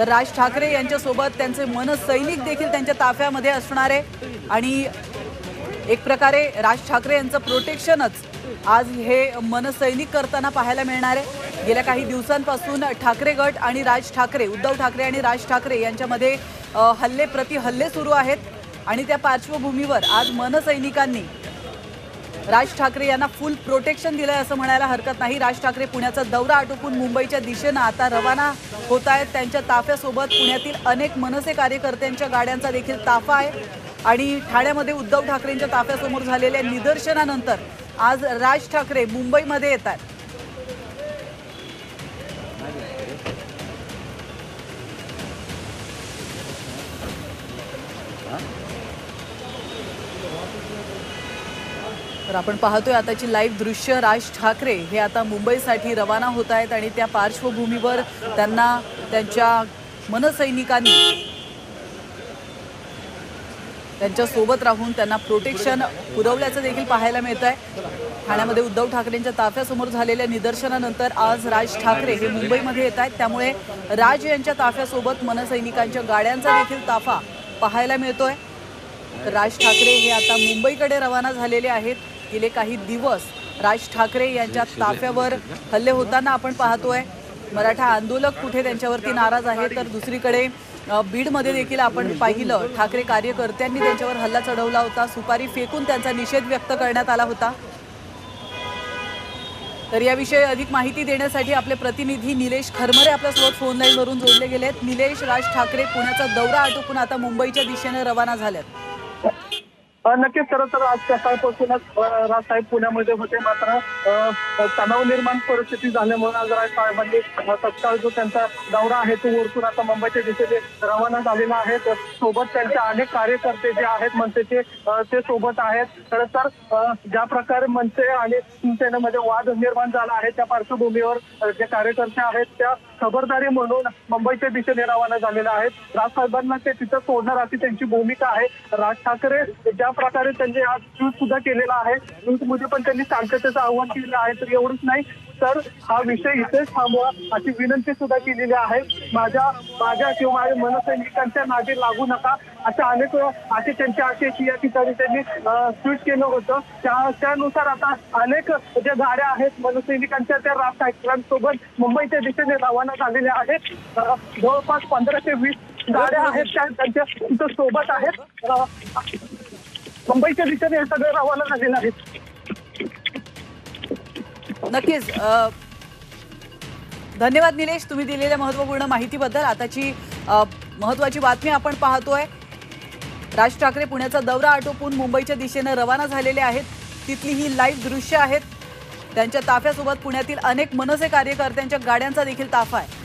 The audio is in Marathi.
तर राज ठाकरे यांच्यासोबत त्यांचे मनसैनिक देखील त्यांच्या ताफ्यामध्ये असणार आहे. आणि एक प्रकारे राज ठाकरे यांचं प्रोटेक्शनच आज हे मनसैनिक करताना पाहायला मिळणार आहे. गेल्या काही दिवसांपासून ठाकरे गट आणि राज ठाकरे उद्धव ठाकरे आणि राज ठाकरे यांच्यामध्ये हल्ले प्रति हल्ले सुरू आहेत. आणि त्या पार्श्वभूमीवर आज मनसैनिकांनी राज ठाकरे यांना फुल प्रोटेक्शन दिलंय असं म्हणायला हरकत नाही. राज ठाकरे पुण्याचा दौरा आटोपून मुंबईच्या दिशेनं आता रवाना होत आहेत. त्यांच्या ताफ्यासोबत पुण्यातील अनेक मनसे कार्यकर्त्यांच्या गाड्यांचा देखील ताफा आहे. आणि ठाण्यामध्ये उद्धव ठाकरेंच्या ताफ्यासमोर झालेल्या निदर्शनानंतर आज राज ठाकरे मुंबईमध्ये येत आहेत. तर आपण पाहतोय आताची लाईव्ह दृश्य राज ठाकरे हे आता मुंबईसाठी रवाना होत आहेत आणि त्या पार्श्वभूमीवर त्यांना त्यांच्या मनसैनिकांनी त्यांच्यासोबत राहून त्यांना प्रोटेक्शन पुरवल्याचं देखील पाहायला मिळत आहे ठाण्यामध्ये उद्धव ठाकरेंच्या ताफ्यासमोर झालेल्या निदर्शनानंतर आज राज ठाकरे हे मुंबईमध्ये येत आहेत. त्यामुळे राज यांच्या ताफ्यासोबत मनसैनिकांच्या गाड्यांचा देखील ताफा पाहायला मिळतोय. तर राज ठाकरे हे आता मुंबईकडे रवाना झालेले आहेत. गेले काही दिवस राज ठाकरे यांच्या ताफ्यावर हल्ले होताना आपण पाहतोय. मराठा आंदोलक कुठे त्यांच्यावरती नाराज आहे तर दुसरीकडे बीडमध्ये देखील आपण पाहिलं. ठाकरे कार्यकर्त्यांनी त्यांच्यावर हल्ला चढवला होता. सुपारी फेकून त्यांचा निषेध व्यक्त करण्यात आला होता. तर याविषयी अधिक माहिती देण्यासाठी आपले प्रतिनिधी निलेश खरमरे आपल्यासोबत फोन लाईनवरून जोडले गेलेत. निलेश राज ठाकरे पुण्याचा दौरा आटोपून आता मुंबईच्या दिशेने रवाना झालेत. अ, नक्कीच खरं तर आज सकाळपासूनच राजसाहेब पुण्यामध्ये होते मात्र तणाव निर्माण परिस्थिती झाल्यामुळे आज राजसाहेबांनी तत्काळ जो त्यांचा दौरा आहे तो वरतून आता मुंबईच्या दिशेने रवाना झालेला आहे. सोबत त्यांचे अनेक कार्यकर्ते जे आहेत मनसेचे ते सोबत आहेत. खरं तर ज्या प्रकारे मनसे आणि शिवसेनेमध्ये वाद निर्माण झाला आहे त्या पार्श्वभूमीवर जे कार्यकर्ते आहेत त्या खबरदारी म्हणून मुंबईच्या दिशेने रवाना झालेल्या आहेत. राजसाहेबांना ते तिथं सोडणार अशी त्यांची भूमिका आहे. राज ठाकरे ज्या प्रकारे त्यांनी आज ट्विट सुद्धा केलेला आहे ट्विटमध्ये पण त्यांनी शांततेचं आव्हान केलेलं आहे तर एवढंच नाही. तर हा विषय इथेच थांबवा अशी विनंती सुद्धा केलेली आहे. माझ्या माझ्या किंवा माझ्या मनसैनिकांच्या नादी लागू नका. अशा अनेक असे त्यांच्या अशी या ठिकाणी त्यांनी ट्विट केलं होतं. त्या त्यानुसार आता अनेक ज्या गाड्या आहेत मनसैनिकांच्या त्या राज ठाकरेंसोबत मुंबईच्या दिशेने रवाना झालेल्या आहेत. जवळपास पंधरा ते वीस गाड्या आहेत त्या त्यांच्या तिथं सोबत आहेत. मुंबईच्या दिशेने हे सगळे रवाना झालेले आहेत नक्कीच धन्यवाद निलेश तुम्ही दिलेल्या महत्त्वपूर्ण माहितीबद्दल. आताची महत्वाची बातमी आपण पाहतोय. राज ठाकरे पुण्याचा दौरा आटोपून मुंबईच्या दिशेनं रवाना झालेले आहेत. तिथली ही लाईव्ह दृश्य आहेत. त्यांच्या ताफ्यासोबत पुण्यातील अनेक मनसे कार्यकर्त्यांच्या गाड्यांचा देखील ताफा आहे.